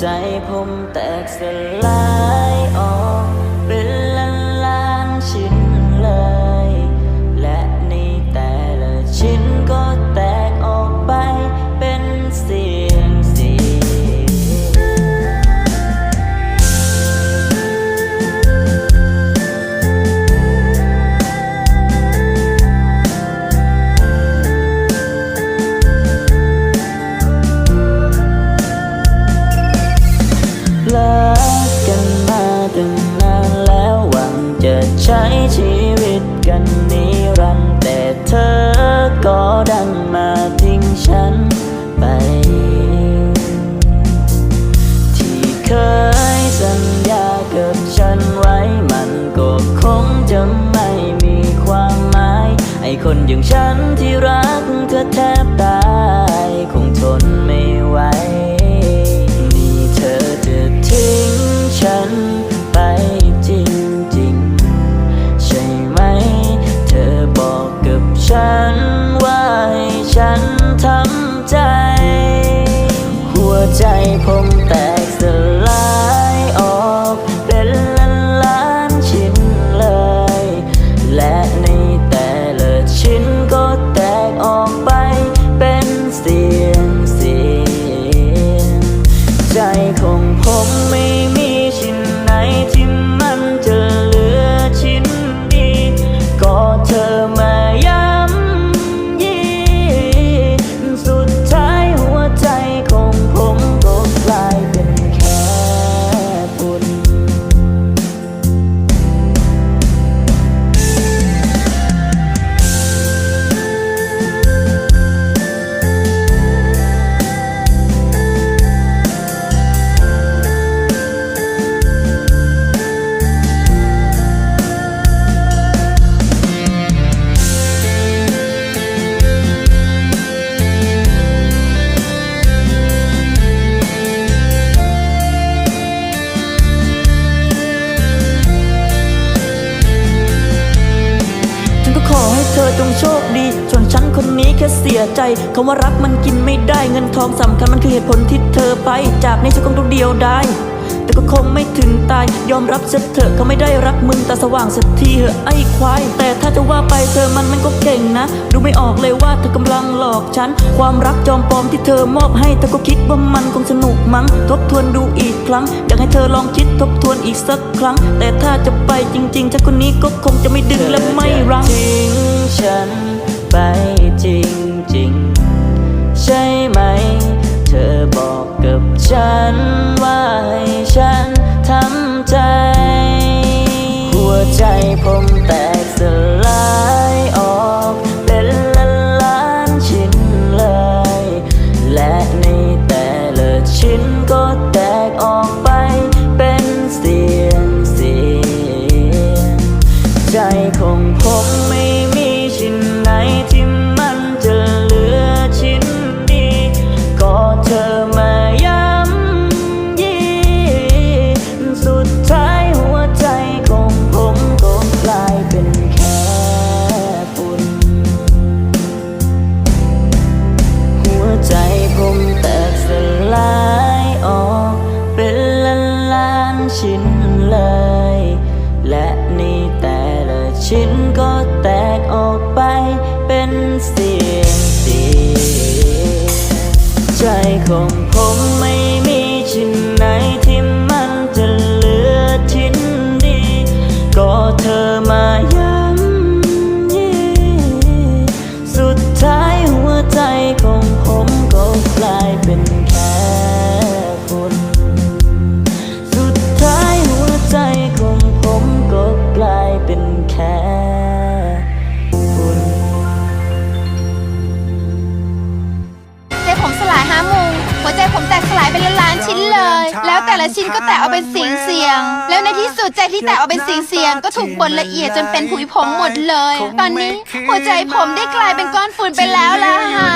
ใจผมแตกสลาย ตั้งนานแล้วหวังจะใช้ชีวิตกันนิรันดร์แต่เธอก็ดันมาทิ้งฉันไป ที่เคยสัญญากับฉันไว้มันก็คงจะไม่มีความหมาย ไอคนอย่างฉันที่รักเธอแทบตาย คงทนไม่ไหว ใจผม แค่เสียใจคำว่ารักมันกินไม่ได้เงินทองสำคัญมันคือเหตุผลที่เธอไป จากในชีวิตของตัวเดียวได้แต่ก็คงไม่ถึงตาย ยอมรับเสียเถอะเขาไม่ได้รักมึงแต่สว่างสักทีเหอะไอ้ควาย แต่ถ้าจะว่าไปเธอมันมันก็เก่งนะ ดูไม่ออกเลยว่าเธอกำลังหลอกฉัน ความรักจอมปลอมที่เธอมอบให้เธอก็คิดว่ามันคงสนุกมั้ง ทบทวนดูอีกครั้ง อยากให้เธอลองคิดทบทวนอีกสักครั้ง แต่ถ้าจะไปจริงๆฉันคนนี้ก็คงจะไม่ดึงและไม่รั้งทิ้งฉันไป ชิ้นเลย และในแต่ละชิ้นก็แตกออกไปเป็นเสียงเสียงใจของผม เลยแล้วแต่ละชิ้นก็แตกออกเป็นเสียงเสียง แล้วในที่สุดใจที่แตกออกเป็นเสียงเสียงก็ถูกบดละเอียดจนเป็นผุยผงหมดเลย ตอนนี้หัวใจผมได้กลายเป็นก้อนฝุ่นไปแล้วล่ะฮะ